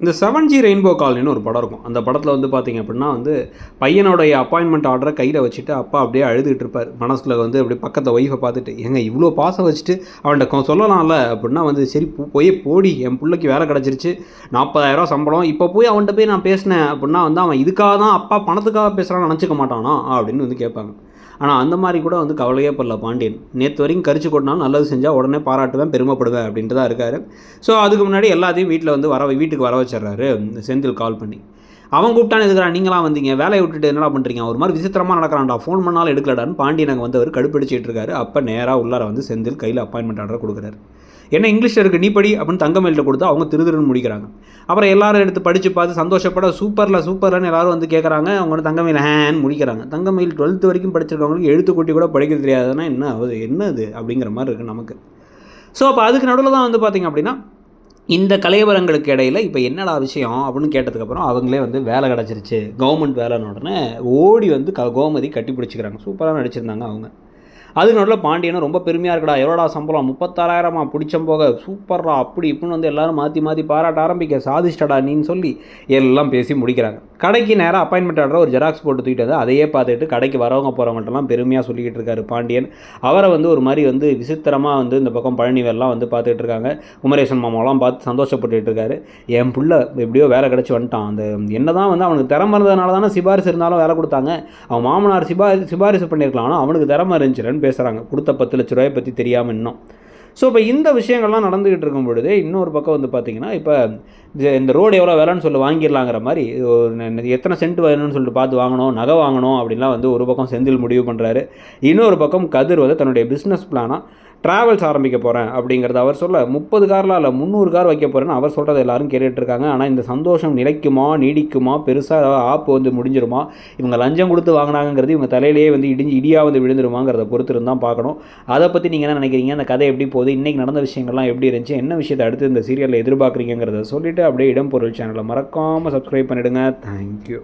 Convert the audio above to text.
இந்த seven G rainbow காலனின்னு ஒரு படம் இருக்கும். அந்த படத்தில் வந்து பார்த்தீங்க அப்படின்னா வந்து பையனோடைய அப்பாயின்மெண்ட் ஆர்டரை கையில் வச்சுட்டு அப்பா அப்படியே அழுதுகிட்டு இருப்பார். மனசில் வந்து அப்படியே பக்கத்தை ஒய்ஃபை பார்த்துட்டு ஏங்க இவ்வளோ பாசம் வச்சுட்டு அவன்கிட்ட சொல்லலாம்ல அப்படின்னா வந்து சரி போ- போய் போடி என் பிள்ளைக்கு வேலை கிடச்சிருச்சு. நாற்பதாயிரம் சம்பளம். இப்போ போய் அவன்கிட்ட போய் நான் பேசினேன். அப்படின்னா வந்து அவன் இதுக்காக தான் அப்பா பணத்துக்காக பேசுகிறான்னு நினச்சிக்க மாட்டானா? அப்படின்னு வந்து கேட்பாங்க. ஆனால் அந்த மாதிரி கூட வந்து கவலையே படல பாண்டியன். நேற்று வரைக்கும் கரிச்சு கொட்டினாலும் நல்லது செஞ்சால் உடனே பாராட்டுவேன் பெருமைப்படுவேன் அப்படின்ட்டு தான் இருக்காரு. ஸோ அதுக்கு முன்னாடி எல்லாத்தையும் வீட்டில் வந்து வர வீட்டுக்கு வர வச்சிடுறாரு செந்தில் கால் பண்ணி. அவன் கூப்பிட்டானு எதுக்குறா நீங்களாம் வந்தீங்க வேலையை விட்டுட்டு என்னடா பண்ணுறீங்க ஒரு மாதிரி விசித்திரமாக நடக்கிறான்டா ஃபோன் பண்ணாலும் எடுக்கலடான்னு பாண்டியன் அங்கே வந்து அவர் கடுப்பிடிச்சிட்டு இருக்காரு. அப்போ நேராக உள்ளார வந்து செந்தில் கையில் அப்பாயின்மெண்ட் ஆர்டர் கொடுக்குறாரு. என்ன இங்கிலீஷில் இருக்குது நீ படி அப்படின்னு தங்கமயில்கிட்ட கொடுத்து அவங்க திரு திருன்னு முடிக்கிறாங்க. அப்புறம் எல்லாரும் எடுத்து படித்து பார்த்து சந்தோஷப்பட சூப்பரில் சூப்பர்லன்னு எல்லாரும் வந்து கேட்குறாங்க அவங்க வந்து தங்கமயில் ஹேன்னு முடிக்கிறாங்க. தங்கமயில் டுவெல்த்து வரைக்கும் படிச்சிருக்கவங்களுக்கு எழுத்து கூட்டி கூட படிக்க தெரியாதுன்னா என்ன ஆகுது? என்ன அது அப்படிங்கிற மாதிரி இருக்குது நமக்கு. ஸோ அப்போ அதுக்கு நடுவில் தான் வந்து பார்த்திங்க அப்படின்னா இந்த கலைவரங்களுக்கு இடையில இப்போ என்னடா விஷயம் அப்படின்னு கேட்டதுக்கப்புறம் அவங்களே வந்து வேலை கிடச்சிருச்சு. கவர்மெண்ட் வேலைன்னு உடனே ஓடி வந்து க கோமதி கட்டி பிடிச்சிக்கிறாங்க. சூப்பராக நடிச்சிருந்தாங்க அவங்க. அதுக்கு நடுவில் பாண்டியனும் ரொம்ப பெருமையாக இருக்குடா எவ்வளோடா சம்பளம்? முப்பத்தாறாயிரமா? பிடிச்சம் போக சூப்பர்ரா அப்படி இப்படின்னு வந்து எல்லாரும் மாற்றி மாற்றி பாராட்ட ஆரம்பிக்க சாதிச்சிட்டடா நீன்னு சொல்லி எல்லாம் பேசி முடிக்கிறாங்க. கடைக்கு நேராக அப்பாயின்மெண்ட் ஆடுற ஒரு ஜெராக்ஸ் போட்டு தூக்கிட்டு வந்து அதையே பார்த்துட்டு கடைக்கு வரவங்க போகிறவங்கள்ட்டலாம் பெருமையாக சொல்லிக்கிட்டு இருக்காரு பாண்டியன். அவரை வந்து ஒரு மாதிரி வந்து விசித்திரமாக வந்து இந்த பக்கம் பழனிவெல்லாம் வந்து பார்த்துட்டு இருக்காங்க. குமரேசன் மாமாவெல்லாம் பார்த்து சந்தோஷப்பட்டுட்டு இருக்காரு. என் புள்ள எப்படியோ வேலை கிடச்சி வந்துட்டான். அந்த என்னதான் வந்து அவனுக்கு திறமை இருந்ததுனால தானே சிபாரிசு இருந்தாலும் வேலை கொடுத்தாங்க. அவன் மாமனார் சிபாரி சிபாரிசு பண்ணியிருக்கலாம். ஆனால் அவனுக்கு திறமை இருந்துச்சுன்னு பேசுகிறாங்க கொடுத்த பத்து லட்ச ரூபாயை பற்றி தெரியாமல் இன்னும். ஸோ இப்போ இந்த விஷயங்கள்லாம் நடந்துக்கிட்டு இருக்கும் பொழுது இன்னொரு பக்கம் வந்து பார்த்தீங்கன்னா இப்போ இந்த ரோடு எவ்வளோ விலைன்னு சொல்லி வாங்கிடலாங்கிற மாதிரி ஒரு எத்தனை சென்ட் வேணும்னு சொல்லிட்டு பார்த்து வாங்கணும் நகை வாங்கணும் அப்படின்லாம் வந்து ஒரு பக்கம் செந்தில் முடிவு பண்ணுறாரு இன்னொரு பக்கம் கதிர் வந்து தன்னுடைய பிஸ்னஸ் பிளானாக ட்ராவல்ஸ் ஆரம்பிக்க போகிறேன் அப்படிங்கிறத அவர் சொல்ல முப்பது கார்லாம் இல்லை முந்நூறு கார் வைக்க போகிறேன்னு அவர் சொல்கிறது எல்லாரும் கேட்டுட்ருக்காங்க. ஆனால் இந்த சந்தோஷம் நிலைக்குமா நீடிக்குமா பெருசாக ஆப்பு வந்து முடிஞ்சிருமா இவங்க லஞ்சம் கொடுத்து வாங்கினாங்கிறது இவங்க தலையிலேயே வந்து இடிஞ்சு இடியாக வந்து விழுந்துருமாங்கிறத பொறுத்து இருந்தால் பார்க்கணும். அதை பற்றி நீங்கள் என்ன நினைக்கிறீங்க? அந்த கதை எப்படி போகுது? இன்றைக்கி நடந்த விஷயங்கள்லாம் எப்படி இருந்துச்சு? என்ன விஷயத்தை அடுத்து இந்த சீரியலில் எதிர்பார்க்குறீங்கிறத சொல்லிவிட்டு அப்படியே இடம்பொருள் சேனலை மறக்காமல் சப்ஸ்கிரைப் பண்ணிவிடுங்க தேங்க்யூ